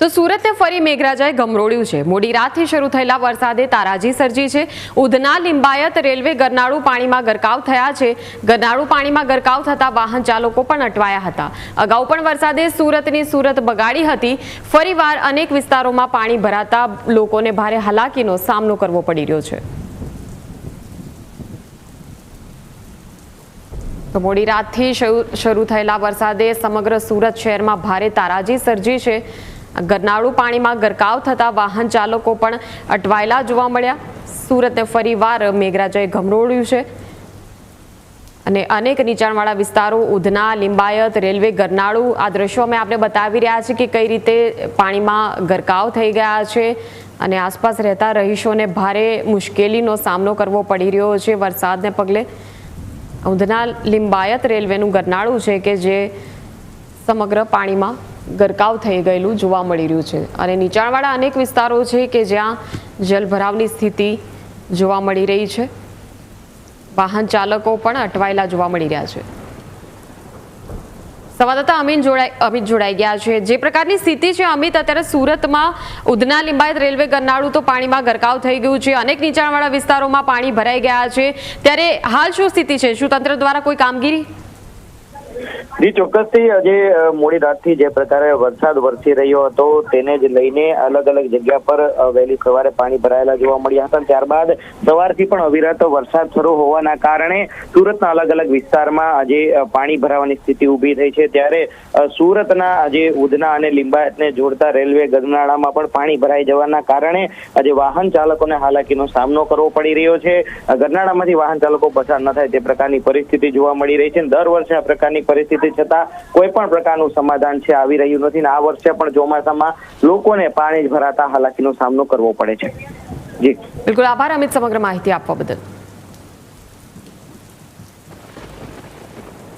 તો સુરતને ફરી મેઘરાજાએ ગમરોળ્યું છે. મોડી રાતથી શરૂ થયેલા વરસાદે તારાજી સર્જી છે. ઉધના, લિંબાયત રેલવે ગરનાળું પાણીમાં ગરકાવ થયા છે. ગરનાળું પાણીમાં ગરકાવ થતા વાહન ચાલકો પણ અટવાયા હતા. અગાઉ પણ વરસાદે સુરતની સુરત બગાડી હતી. ફરીવાર અનેક વિસ્તારોમાં પાણી ભરાતા લોકોને ભારે હાલાકીનો સામનો કરવો પડી રહ્યો છે. તો મોડી રાતથી શરૂ શરૂ થયેલા વરસાદે સમગ્ર સુરત શહેરમાં ભારે તારાજી સર્જી છે. ગરનાળું પાણીમાં ગરકાવ થતા વાહન ચાલકો પણ અટવાયેલા જોવા મળ્યા. સુરતને ફરીવાર મેઘરાજાએ ગમરોળ્યું છે. અને અનેક નીચાણવાળા વિસ્તારો, ઉધના, લિંબાયત, રેલવે, ગરનાળું, આ દ્રશ્યો અમે આપને બતાવી રહ્યા છીએ કે કઈ રીતે પાણીમાં ગરકાવ થઈ ગયા છે અને આસપાસ રહેતા રહીશોને ભારે મુશ્કેલીનો સામનો કરવો પડી રહ્યો છે વરસાદને પગલે. ઉધના, લિંબાયત રેલવેનું ગરનાળું છે કે જે સમગ્ર પાણીમાં ગરકાવ થઈ ગયેલું જોવા મળી રહ્યું છે. અને નીચાણવાળા અનેક વિસ્તારો છે કે જ્યાં જલભરાવની સ્થિતિ જોવા મળી રહી છે. વાહન ચાલકો પણ અટવાયેલા જોવા મળી રહ્યા છે. સંવાદદાતા અમિત જોડાઈ અમિત જોડાઈ ગયા છે. જે પ્રકારની સ્થિતિ છે અમિત, અત્યારે સુરતમાં ઉધના લિંબાયત રેલવે ગરનાળું તો પાણીમાં ગરકાવ થઈ ગયું છે. અનેક નીચાણવાળા વિસ્તારોમાં પાણી ભરાઈ ગયા છે. ત્યારે હાલ શું સ્થિતિ છે? શું તંત્ર દ્વારા કોઈ કામગીરી? જી, ચોક્કસથી આજે મોડી રાતથી જે પ્રકારે વરસાદ વરસી રહ્યો હતો તેને જ લઈને અલગ અલગ જગ્યા પર વહેલી સવારે પાણી ભરાયેલા જોવા મળ્યા હતા. ત્યારબાદ સવારથી પણ અવિરત વરસાદ શરૂ હોવાના કારણે સુરતના અલગ અલગ વિસ્તારમાં આજે પાણી ભરાવાની સ્થિતિ ઊભી થઈ છે. ત્યારે સુરતના આજે ઉધના અને લિંબાયતને જોડતા રેલવે ગરનાળામાં પણ પાણી ભરાઈ જવાના કારણે આજે વાહન ચાલકોને હાલાકીનો સામનો કરવો પડી રહ્યો છે. ગરનાળામાંથી વાહન ચાલકો પસાર ન થાય તે પ્રકારની પરિસ્થિતિ જોવા મળી રહી છે. દર વર્ષે આ પ્રકારની પરિસ્થિતિ છતાં કોઈ પણ પ્રકારનું સમાધાન છે, આવી રહ્યું નથી આ વર્ષે પણ ચોમાસામાં લોકોને પાણી જ ભરાતા હાલાકીનો સામનો કરવો પડે છે. જી. બિલકુલ આભાર અમિત સમગ્ર માહિતી આપવા બદલ.